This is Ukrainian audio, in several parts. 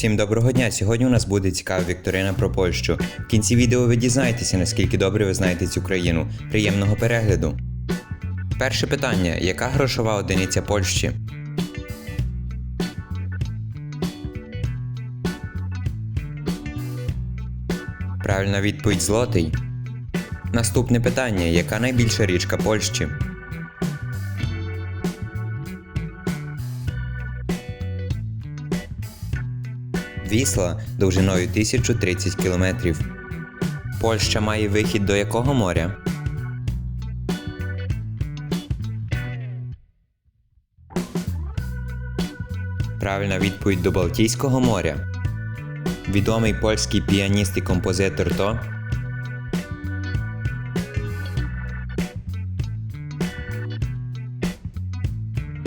Всім доброго дня! Сьогодні у нас буде цікава вікторина про Польщу. В кінці відео ви дізнаєтеся, наскільки добре ви знаєте цю країну. Приємного перегляду. Перше питання: яка грошова одиниця Польщі? Правильна відповідь злотий. Наступне питання: яка найбільша річка Польщі? Вісла довжиною 1030 кілометрів. Польща має вихід до якого моря? Правильна відповідь до Балтійського моря. Відомий польський піаніст і композитор то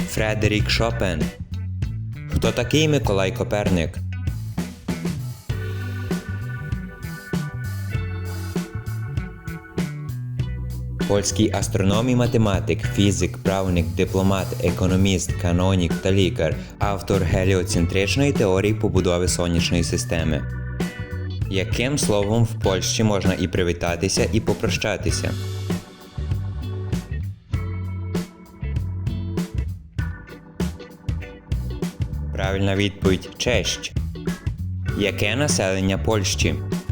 Фредерік Шопен. Хто такий Миколай Коперник? Польський астроном і математик, фізик, правник, дипломат, економіст, канонік та лікар, автор геліоцентричної теорії побудови сонячної системи. Яким словом в Польщі можна і привітатися, і попрощатися? Правильна відповідь честь. Яке населення Польщі? –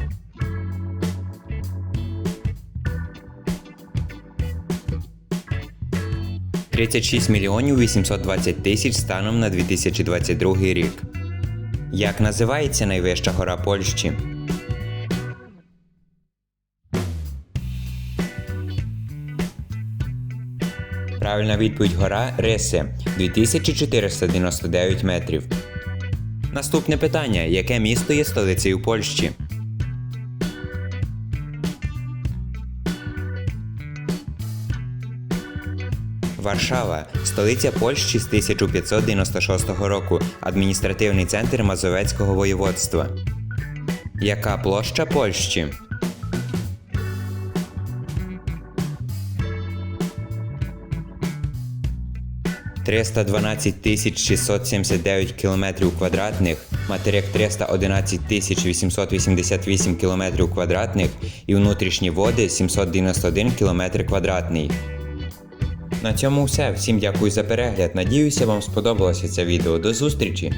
36 мільйонів 820 тисяч станом на 2022 рік. Як називається найвища гора Польщі? Правильна відповідь гора Риси 2499 метрів. Наступне питання: яке місто є столицею Польщі? Варшава столиця Польщі з 1596 року, адміністративний центр Мазовецького воєводства. Яка площа Польщі? Триста дванадцять тисяч 679 кілометрів квадратних, материк 311 тисяч 888 кілометрів квадратних і внутрішні води 791 кілометр квадратний. На цьому все. Всім дякую за перегляд. Надіюся, вам сподобалося це відео. До зустрічі!